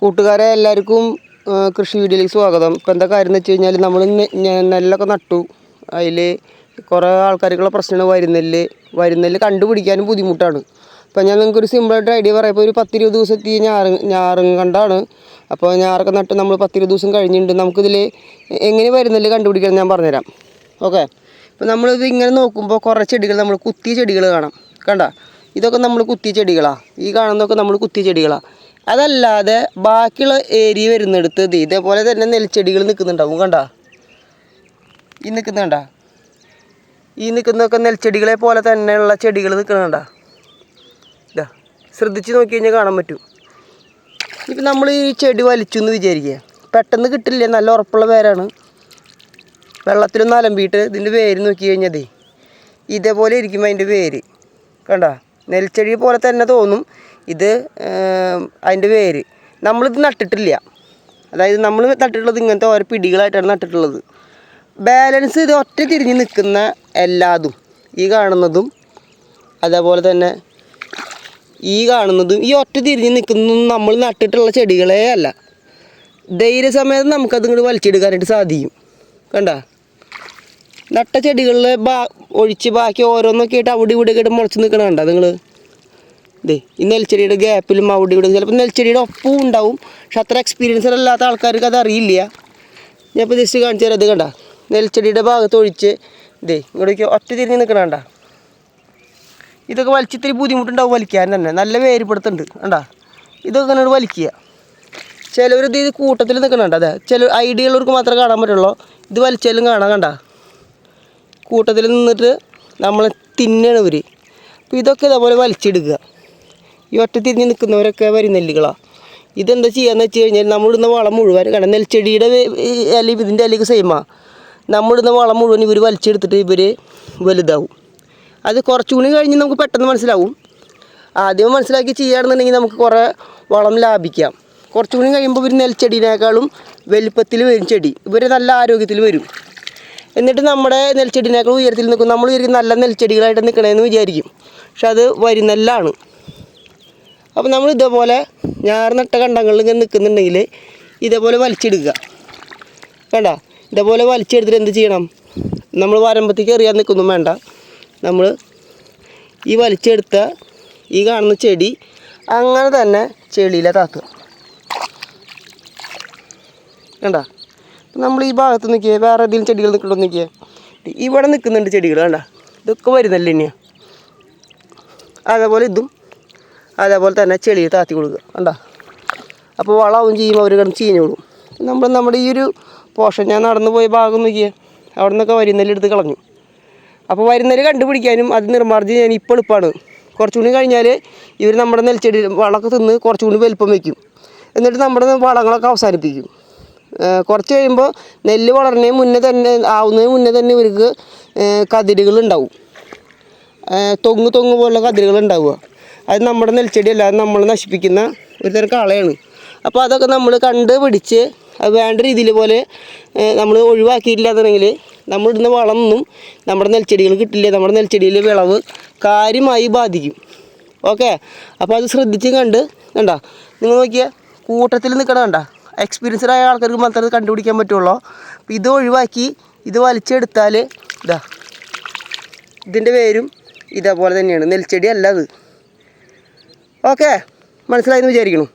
കൂട്ടുകാരെ എല്ലാവർക്കും കൃഷി വീഡിയോയിലേക്ക് സ്വാഗതം. ഇപ്പം എന്താ കാര്യം എന്ന് വെച്ച് കഴിഞ്ഞാൽ നമ്മൾ നെല്ലൊക്കെ നട്ടു. അതിൽ കുറേ ആൾക്കാർക്കുള്ള പ്രശ്നമാണ് വരുന്നെല്ല് വരുന്നെല്ല് കണ്ടുപിടിക്കാനും ബുദ്ധിമുട്ടാണ്. അപ്പം ഞാൻ നിങ്ങൾക്ക് ഒരു സിമ്പിളായിട്ട് ഐഡിയ പറയാം. ഇപ്പോൾ ഒരു പത്തിരുപത് ദിവസത്തി ഞാറ് ഞാറും കണ്ടാണ്. അപ്പോൾ ഞാറൊക്കെ നട്ട് നമ്മൾ പത്തിരുപത് ദിവസം കഴിഞ്ഞിട്ടുണ്ട്. നമുക്കിതിൽ എങ്ങനെ വരുന്നെല്ല് കണ്ടുപിടിക്കണം ഞാൻ പറഞ്ഞുതരാം. ഓക്കെ? ഇപ്പോൾ നമ്മളിത് ഇങ്ങനെ നോക്കുമ്പോൾ കുറേ ചെടികൾ നമ്മൾ കുത്തിയ ചെടികൾ കാണാം. കണ്ട? ഇതൊക്കെ നമ്മൾ കുത്തിയ ചെടികളാണ് ഈ കാണുന്നതൊക്കെ നമ്മൾ കുത്തിയ ചെടികളാണ് അതല്ലാതെ ബാക്കിയുള്ള ഏരിയ വരുന്നിടത്ത് ഇതേപോലെ തന്നെ നെൽച്ചെടികൾ നിൽക്കുന്നുണ്ടാവും കണ്ട? ഈ നിൽക്കുന്നുണ്ട ഈ നിൽക്കുന്നതൊക്കെ നെൽച്ചെടികളെ പോലെ തന്നെയുള്ള ചെടികൾ നിൽക്കുന്നുണ്ട ഇതാ ശ്രദ്ധിച്ച് നോക്കി കഴിഞ്ഞാൽ കാണാൻ പറ്റും. ഇപ്പം നമ്മൾ ഈ ചെടി വലിച്ചു എന്ന് വിചാരിക്കുക. പെട്ടെന്ന് കിട്ടില്ല നല്ല ഉറപ്പുള്ള പേരാണ്. വെള്ളത്തിലൊന്ന് അലമ്പിയിട്ട് ഇതിന്റെ വേര് നോക്കി കഴിഞ്ഞതേ ഇതേപോലെ ഇരിക്കും അതിന്റെ വേര് കണ്ട? നെൽച്ചെടി പോലെ തന്നെ തോന്നും. ഇത് അതിന്റെ വേര് നമ്മളിത് നട്ടിട്ടില്ല. അതായത് നമ്മൾ നട്ടിട്ടുള്ളത് ഇങ്ങനത്തെ ഓരോ പിടികളായിട്ടാണ് നട്ടിട്ടുള്ളത്. ബാലൻസ് ഇത് ഒറ്റ തിരിഞ്ഞ് നിൽക്കുന്ന എല്ലാതും ഈ കാണുന്നതും അതേപോലെ തന്നെ ഈ കാണുന്നതും ഈ ഒറ്റ തിരിഞ്ഞ് നിൽക്കുന്നതും നമ്മൾ നട്ടിട്ടുള്ള ചെടികളേ അല്ല. ധൈര്യസമേതം നമുക്കത് ഇങ്ങോട്ട് വലിച്ചെടുക്കാനായിട്ട് സാധിക്കും. കണ്ട? നട്ട ചെടികളിൽ ബാ ഒഴിച്ച് ബാക്കി ഓരോന്നൊക്കെ ആയിട്ട് അവിടെ ഇവിടെ ഒക്കെ മുളച്ച് നിൽക്കണ കണ്ട നിങ്ങൾ ഇതേ ഈ നെൽച്ചെടിയുടെ ഗ്യാപ്പിലും അവിടെ ഇവിടെ ചിലപ്പോൾ നെൽച്ചെടിയുടെ ഒപ്പവും ഉണ്ടാവും. പക്ഷെ അത്ര എക്സ്പീരിയൻസ് അല്ലാത്ത ആൾക്കാർക്ക് അത് അറിയില്ല. ഞാൻ ഇപ്പോൾ ജസ്റ്റ് കാണിച്ചു തരാം. ഇത് കണ്ട? നെൽച്ചെടിയുടെ ഭാഗത്ത് ഒഴിച്ച് ഇതേ ഇവിടേക്ക് ഒറ്റ തിരിഞ്ഞ് നിൽക്കണ കണ്ട? ഇതൊക്കെ വലിച്ചിത്തിരി ബുദ്ധിമുട്ടുണ്ടാവും വലിക്കാൻ തന്നെ. നല്ല വേരുപെടുത്തുണ്ട്. കണ്ടാ? ഇതൊക്കെ ഇങ്ങനെ വലിക്കുക. ചിലവർ ഇത് കൂട്ടത്തിൽ നിൽക്കണുണ്ട് അതെ ചില ഐഡിയ ഉള്ളവർക്ക് മാത്രമേ കാണാൻ പറ്റുള്ളൂ. ഇത് വലിച്ചാലും കാണാൻ കണ്ട? കൂട്ടത്തിൽ നിന്നിട്ട് നമ്മൾ തിന്നണവർ അപ്പോൾ ഇതൊക്കെ ഇതേപോലെ വലിച്ചെടുക്കുക. ഈ ഒറ്റ തിരിഞ്ഞ് നിൽക്കുന്നവരൊക്കെ വരുന്നെല്ലുകളാണ് ഇതെന്താ ചെയ്യാന്ന് വെച്ച് കഴിഞ്ഞാൽ നമ്മളിടുന്ന വളം മുഴുവൻ കാരണം നെൽച്ചെടിയുടെ ഇല ഇതിന്റെ ഇലയ്ക്ക് സെയിമാ നമ്മളിടുന്ന വളം മുഴുവൻ ഇവർ വലിച്ചെടുത്തിട്ട് ഇവർ വലുതാവും. അത് കുറച്ചു കൂടി കഴിഞ്ഞ് നമുക്ക് പെട്ടെന്ന് മനസ്സിലാവും. ആദ്യം മനസ്സിലാക്കി ചെയ്യുകയാണെന്നുണ്ടെങ്കിൽ നമുക്ക് കുറേ വളം ലാഭിക്കാം. കുറച്ചു കൂടി കഴിയുമ്പോൾ ഇവർ നെൽച്ചെടീനേക്കാളും വലിപ്പത്തിൽ വരും ചെടി. ഇവർ നല്ല ആരോഗ്യത്തിൽ വരും. എന്നിട്ട് നമ്മുടെ നെൽച്ചെടീനേക്കാളും ഉയരത്തിൽ നിൽക്കും. നമ്മൾ ഇവർ നല്ല നെൽച്ചെടികളായിട്ട് നിൽക്കണമെന്ന് വിചാരിക്കും. പക്ഷെ അത് വരുന്നെല്ലാണ് അപ്പോൾ നമ്മൾ ഇതേപോലെ ഞാറ് നട്ട കണ്ടങ്ങളിൽ ഇങ്ങനെ നിൽക്കുന്നുണ്ടെങ്കിൽ ഇതേപോലെ വലിച്ചെടുക്കുക വേണ്ട ഇതേപോലെ വലിച്ചെടുത്തിട്ട് എന്ത് ചെയ്യണം? നമ്മൾ വരമ്പത്തേക്ക് എറിയാൻ നിൽക്കൊന്നും വേണ്ട. നമ്മൾ ഈ വലിച്ചെടുത്ത ഈ കാണുന്ന ചെടി അങ്ങനെ തന്നെ ചെളിയിലെ താത്തുക. കണ്ട? നമ്മൾ ഈ ഭാഗത്ത് നിൽക്കുക വേറെ ഏതെങ്കിലും ചെടികൾ നിൽക്കണ്ടോ നിൽക്കുക ഇവിടെ നിൽക്കുന്നുണ്ട് ചെടികൾ കണ്ട? ഇതൊക്കെ വരുന്നല്ലേ തന്നെയാണ് അതേപോലെ ഇതും അതേപോലെ തന്നെ ചെളി താത്തി കൊടുക്കുക കണ്ട? അപ്പോൾ വളവും ചെയ്യും അവർ കിടന്ന് ചീഞ്ഞോളും. നമ്മൾ നമ്മുടെ ഈ ഒരു പോഷൻ ഞാൻ നടന്നു പോയ ഭാഗം നോക്കിയേ അവിടെ നിന്നൊക്കെ വരുന്നതിലെടുത്ത് കളഞ്ഞു. അപ്പോൾ വരുന്നതിൽ കണ്ടുപിടിക്കാനും അത് നിർമ്മാർജം ഞാൻ ഇപ്പോൾ എളുപ്പമാണ്. കുറച്ചുകൂടി കഴിഞ്ഞാൽ ഇവർ നമ്മുടെ നെൽച്ചെടി വളമൊക്കെ തിന്ന് കുറച്ചുകൂടി വലിപ്പം വയ്ക്കും. എന്നിട്ട് നമ്മുടെ വളങ്ങളൊക്കെ അവസാനിപ്പിക്കും. കുറച്ച് കഴിയുമ്പോൾ നെല്ല് വളർന്നതിന് മുന്നേ തന്നെ ആവുന്നതിന് മുന്നേ തന്നെ ഇവർക്ക് കതിരുകൾ ഉണ്ടാവും. തൊങ്ങ് തൊങ്ങ് പോലുള്ള കതിരുകൾ ഉണ്ടാവുക. അത് നമ്മുടെ നെൽച്ചെടി അല്ലാതെ നമ്മൾ നശിപ്പിക്കുന്ന ഒരു തരം കളയാണ്. അപ്പോൾ അതൊക്കെ നമ്മൾ കണ്ട് പിടിച്ച് അത് വേണ്ട രീതിയിൽ പോലെ നമ്മൾ ഒഴിവാക്കിയിട്ടില്ലാതെങ്കിൽ നമ്മൾ ഇടുന്ന വളമൊന്നും നമ്മുടെ നെൽച്ചെടികൾ കിട്ടില്ല. നമ്മുടെ നെൽച്ചെടിയിലെ വിളവ് കാര്യമായി ബാധിക്കും. ഓക്കെ? അപ്പോൾ അത് ശ്രദ്ധിച്ച് കണ്ട് കണ്ട. നിങ്ങൾ നോക്കിയാൽ കൂട്ടത്തിൽ നിൽക്കണ കണ്ട. എക്സ്പീരിയൻസ്ഡ് ആയ ആൾക്കാർക്ക് മാത്രമേ കണ്ടുപിടിക്കാൻ പറ്റുള്ളൂ. അപ്പോൾ ഇത് ഒഴിവാക്കി ഇത് വലിച്ചെടുത്താൽ ഇതാ ഇതിന്റെ പേരും ഇതേപോലെ തന്നെയാണ്. നെൽച്ചെടി അല്ല അത്. ഓക്കെ. മനസ്സിലായെന്ന് വിചാരിക്കണം